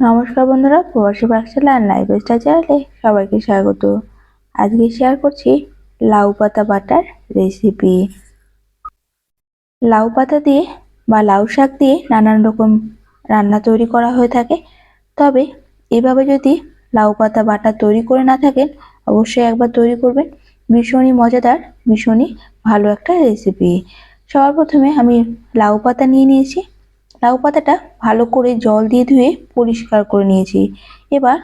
নমস্কার বন্ধুরা, প্রবাসী পাকশালা আর লাইফ স্টাইল চ্যানেলে সবাইকে স্বাগত। আজকে শেয়ার করছি লাউ পাতা বাটার রেসিপি লাউ পাতা দিয়ে বা লাউ শাক দিয়ে নানান রকম রান্না তৈরি করা হয়ে থাকে। তবে এভাবে যদি লাউ পাতা বাটা তৈরি করে না থাকেন, অবশ্যই একবার তৈরি করবেন। ভীষণই মজাদার, ভীষণই ভালো একটা রেসিপি সবার প্রথমে আমি লাউ পাতা নিয়ে নিয়েছি। লাউ পাতাটা ভালো করে জল দিয়ে ধুয়ে পরিষ্কার করে নিয়েছি। এবার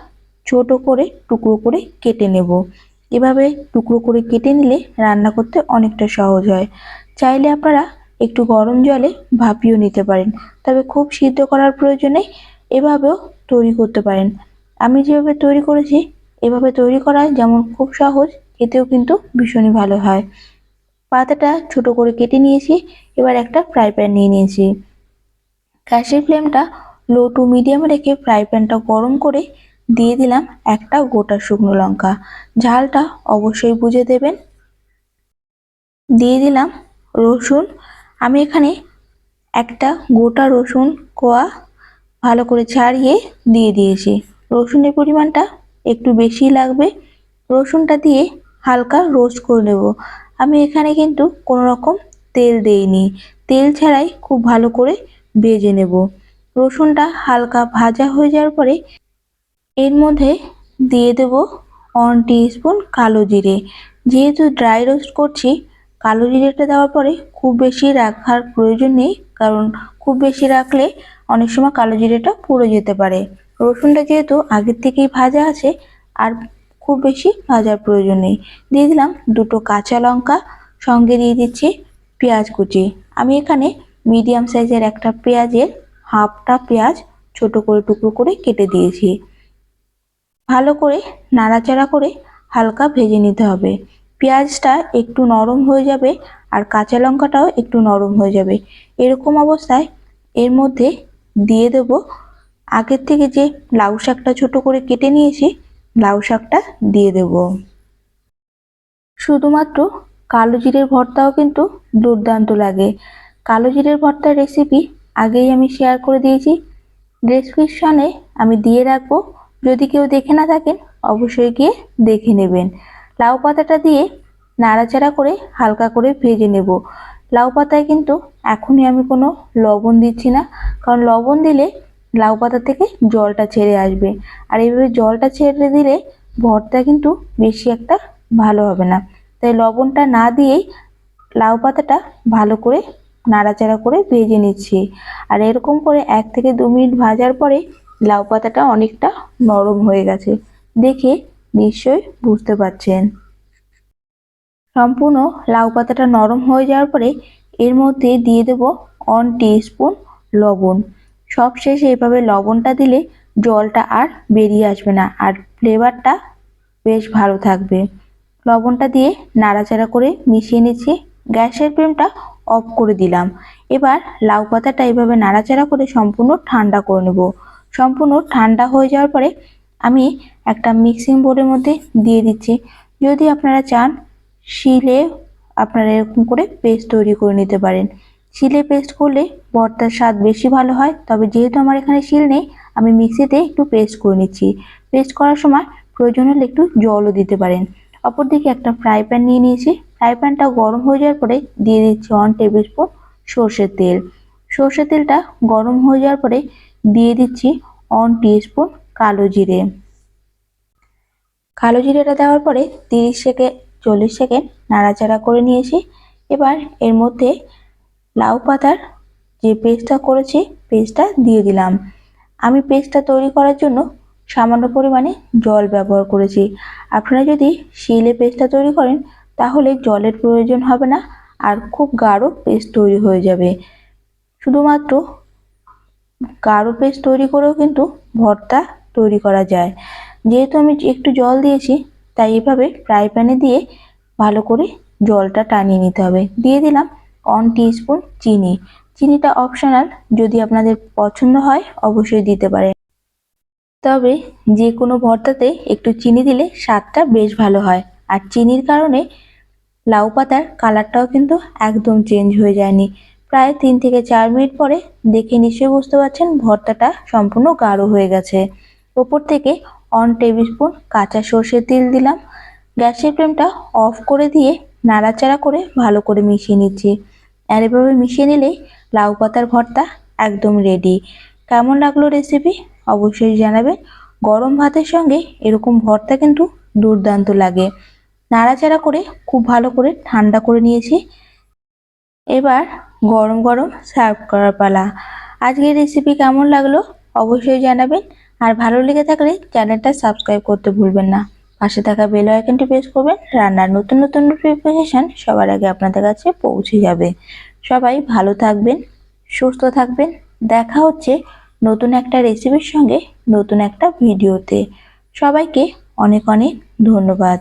ছোট করে টুকরো করে কেটে নেব। এভাবে টুকরো করে কেটে নিলে রান্না করতে অনেকটা সহজ হয়। চাইলে আপনারা একটু গরম জলে ভাপিয়েও নিতে পারেন, তবে খুব সিদ্ধ করার প্রয়োজনে এভাবেও তৈরি করতে পারেন। আমি যেভাবে তৈরি করেছি, এভাবে তৈরি করা যেমন খুব সহজ, খেতেও কিন্তু ভীষণই ভালো হয়। পাতাটা ছোট করে কেটে নিয়েছি, এবার একটা ফ্রাই প্যান নিয়ে নিয়েছি। গ্যাসের ফ্লেমটা লো টু মিডিয়াম রেখে ফ্রাই প্যানটা গরম করে দিয়ে দিলাম একটা গোটা শুকনো লঙ্কা। ঝালটা অবশ্যই বুঝে দেবেন। দিয়ে দিলাম রসুন। আমি এখানে একটা গোটা রসুন কোয়া ভালো করে ছাড়িয়ে দিয়ে দিয়েছি। রসুনের পরিমাণটা একটু বেশি লাগবে। রসুনটা দিয়ে হালকা রোস্ট করে নেব। আমি এখানে কিন্তু কোনো রকম তেল দেইনি। তেল ছাড়াই খুব ভালো করে ভেজে নেব। রসুনটা হালকা ভাজা হয়ে যাওয়ার পরে এর মধ্যে দিয়ে দেব ওয়ান স্পুন কালো জিরে। যেহেতু ড্রাই রোস্ট করছি, কালো জিরেটা দেওয়ার পরে খুব বেশি রাখার প্রয়োজন নেই, কারণ খুব বেশি রাখলে অনেক সময় কালো জিরেটা পুড়ে যেতে পারে। রসুনটা যেহেতু আগের থেকেই ভাজা আছে, আর খুব বেশি ভাজার প্রয়োজন নেই। দিয়ে দিলাম দুটো কাঁচা লঙ্কা, সঙ্গে দিয়ে দিচ্ছি পেঁয়াজ কুচি। আমি এখানে মিডিয়াম সাইজের একটা পেঁয়াজের হাফটা পেঁয়াজ ছোট করে টুকরো করে কেটে দিয়েছি। ভালো করে নাড়াচাড়া করে হালকা ভেজে নিতে হবে। পেঁয়াজটা একটু নরম হয়ে যাবে আর কাঁচা লঙ্কাটাও একটু নরম হয়ে যাবে। এরকম অবস্থায় এর মধ্যে দিয়ে দেব আগের থেকে যে লাউ শাকটা ছোট করে কেটে নিয়েছি, লাউ শাকটা দিয়ে দেব। শুধুমাত্র কালো জিরের ভর্তাও কিন্তু দুর্দান্ত লাগে। কালো জিরের ভর্তার রেসিপি আগেই আমি শেয়ার করে দিয়েছি। ডেসক্রিপশনে আমি দিয়ে রাখব। যদি কেউ দেখে না থাকেন, অবশ্যই গিয়ে দেখে নেবেন। লাউ পাতাটা দিয়ে নাড়াচাড়া করে হালকা করে ভেজে নেব। লাউ পাতায় কিন্তু এখনই আমি কোনো লবণ দিচ্ছি না, কারণ লবণ দিলে লাউ পাতা থেকে জলটা ছেড়ে আসবে। আর এইভাবে জলটা ছেড়ে দিলে ভর্তা কিন্তু বেশি একটা ভালো হবে না। তাই লবণটা না দিয়েই লাউ পাতাটা ভালো করে নাড়াচাড়া করে ভেজে নিচ্ছি। আর এরকম করে এক থেকে দু মিনিট ভাজার পরে লাউ পাতাটা অনেকটা নরম হয়ে গেছে। দেখে নিশ্চয়ই বুঝতে পারছেন। সম্পূর্ণ লাউ পাতাটা নরম হয়ে যাওয়ার পরে এর মধ্যে দিয়ে দেব অন স্পুন লবণ। সব শেষে এভাবে লবণটা দিলে জলটা আর বেরিয়ে আসবে না আর ফ্লেভারটা বেশ ভালো থাকবে। লবণটা দিয়ে নাড়াচাড়া করে মিশিয়ে নিচ্ছি। গ্যাসের ফ্লেমটা অফ করে দিলাম। এবার লাউ পাতাটা এভাবে নাড়াচাড়া করে সম্পূর্ণ ঠান্ডা করে নেব। সম্পূর্ণ ঠান্ডা হয়ে যাওয়ার পরে আমি একটা মিক্সিং বোর্ডের মধ্যে দিয়ে দিচ্ছি। যদি আপনারা চান, শিলে আপনারা এরকম করে পেস্ট তৈরি করে নিতে পারেন। শিলে পেস্ট করলে ভর্তার স্বাদ বেশি ভালো হয়, তবে যেহেতু আমার এখানে শিল নেই, আমি মিক্সিতে একটু পেস্ট করে নিচ্ছি। পেস্ট করার সময় প্রয়োজন হলে একটু জলও দিতে পারেন। অপরদিকে একটা ফ্রাই প্যান নিয়ে নিয়েছি। ফ্রাই প্যানটা গরম হয়ে যাওয়ার পরে দিয়ে দিচ্ছি ওয়ান টেবিল স্পুন সর্ষের তেল। সর্ষের তেলটা গরম হয়ে যাওয়ার পরে দিয়ে দিচ্ছি ওয়ান স্পুন কালো জিরে। কালো জিরেটা দেওয়ার পরে তিরিশ সেকেন্ড চল্লিশ সেকেন্ড নাড়াচাড়া করে নিয়েছি। এবার এর মধ্যে লাউ পাতার যে পেস্টটা করেছি, পেস্টটা দিয়ে দিলাম। আমি পেস্টটা তৈরি করার জন্য সামান্য পরিমাণে জল ব্যবহার করেছি। আপনারা যদি শিলে পেস্টটা তৈরি করেন তাহলে জলের প্রয়োজন হবে না আর খুব গাঢ় পেস্ট তৈরি হয়ে যাবে। শুধুমাত্র গাঢ় পেস্ট তৈরি করেও কিন্তু ভর্তা তৈরি করা যায়। যেহেতু আমি একটু জল দিয়েছি, তাই এভাবে ফ্রাই প্যানে দিয়ে ভালো করে জলটা টানিয়ে নিতে হবে। দিয়ে দিলাম ওয়ান স্পুন চিনি। চিনিটা অপশনাল যদি আপনাদের পছন্দ হয় অবশ্যই দিতে পারেন। তবে যে কোনো ভর্তাতে একটু চিনি দিলে স্বাদটা বেশ ভালো হয়। আর চিনির কারণে লাউ পাতার কালারটাও কিন্তু একদম চেঞ্জ হয়ে যায়নি। প্রায় তিন থেকে চার মিনিট পরে দেখে নিশ্চয়ই বুঝতে পারছেন ভর্তাটা সম্পূর্ণ গাঢ় হয়ে গেছে। ওপর থেকে অন টেবিল স্পুন কাঁচা সর্ষের তেল দিলাম। গ্যাসের ফ্লেমটা অফ করে দিয়ে নাড়াচাড়া করে ভালো করে মিশিয়ে নিচ্ছি। আর এভাবে মিশিয়ে নিলেই লাউ পাতার ভর্তা একদম রেডি কেমন লাগল রেসিপি অবশ্যই জানাবেন। গরম ভাতের সঙ্গে এরকম ভর্তা কিন্তু দুর্দান্ত লাগে। নাড়াচাড়া করে খুব ভালো করে ঠান্ডা করে নিয়েছি। এবার গরম গরম সার্ভ করার পালা। আজকের রেসিপি কেমন লাগল অবশ্যই জানাবেন। আর ভালো লেগে থাকলে চ্যানেলটা সাবস্ক্রাইব করতে ভুলবেন না। পাশে থাকা বেল আইকনটি প্রেস করবেন। রান্নার নতুন নতুন নোটিফিকেশান সবার আগে আপনাদের কাছে পৌঁছে যাবে। সবাই ভালো থাকবেন, সুস্থ থাকবেন। দেখা হচ্ছে নতুন একটা রেসিপির সঙ্গে নতুন একটা ভিডিওতে সবাইকে অনেক অনেক ধন্যবাদ।